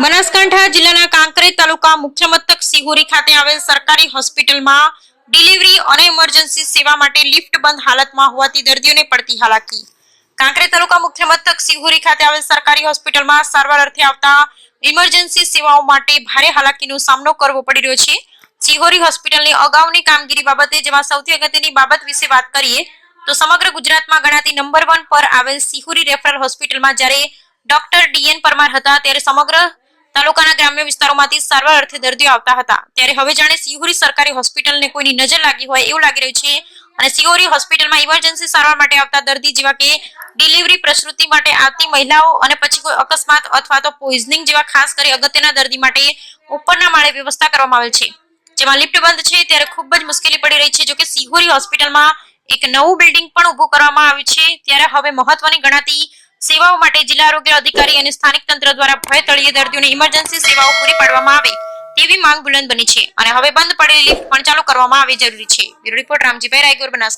બનાસકાંઠા જિલ્લાના કાંકરેજ તાલુકા મુખ્ય મથક સિહોરી ખાતે આવેલ સરકારી હોસ્પિટલમાં ડિલિવરી અને ઇમરજન્સી સેવા માટે લિફ્ટ બંધ હાલતમાં હોવાથી દર્દીઓને પડતી હાલાકી. કાંકરેજ તાલુકા મુખ્ય મથક સિહોરી ખાતે આવેલ સરકારી હોસ્પિટલમાં સારવાર અર્થે આવતા ઇમરજન્સી સેવાઓ માટે ભારે હાલાકીનો સામનો કરવો પડી રહ્યો છે. સિહોરી હોસ્પિટલની અગાઉની કામગીરી બાબતે જેમાં સૌથી અગત્યની બાબત વિશે વાત કરીએ, તો સમગ્ર ગુજરાતમાં ગણાતી નંબર વન પર આવેલ સિહોરી રેફરલ હોસ્પિટલમાં જ્યારે ડોક્ટર ડીએન પરમાર હતા, ત્યારે સમગ્ર તાલુકાના ગ્રામ્ય વિસ્તારોમાંથી સારવાર અર્થે દર્દીઓ આવતા હતા. ત્યારે હવે જાણે સિહોરી સરકારી હોસ્પિટલને કોઈની નજર લાગી હોય એવું લાગી રહ્યું છે. અને સિહોરી હોસ્પિટલમાં ઇમરજન્સી સારવાર માટે આવતા દર્દી જેવા કે ડિલિવરી પ્રસૂતિ માટે આવતી મહિલાઓ અને પછી કોઈ અકસ્માત અથવા તો પોઈઝનિંગ જેવા ખાસ કરી અગત્યના દર્દી માટે ઉપરના માળે વ્યવસ્થા કરવામાં આવેલ છે. જેમાં લિફ્ટ બંધ છે ત્યારે ખૂબ જ મુશ્કેલી પડી રહી છે. જો કે સિહોરી હોસ્પિટલમાં એક નવું બિલ્ડિંગ પણ ઊભું કરવામાં આવ્યું છે. ત્યારે હવે મહત્વની ગણાતી સેવાઓ માટે જિલ્લા આરોગ્ય અધિકારી અને સ્થાનિક તંત્ર દ્વારા ભય તળિયે દર્દીઓને ઇમરજન્સી સેવાઓ પૂરી પાડવામાં આવે તેવી માંગ બુલંદ બની છે. અને હવે બંધ પડેલી લિફ્ટ પણ ચાલુ કરવામાં આવી જરૂરી છે. Bureau report Ramjibhai Raygor Banas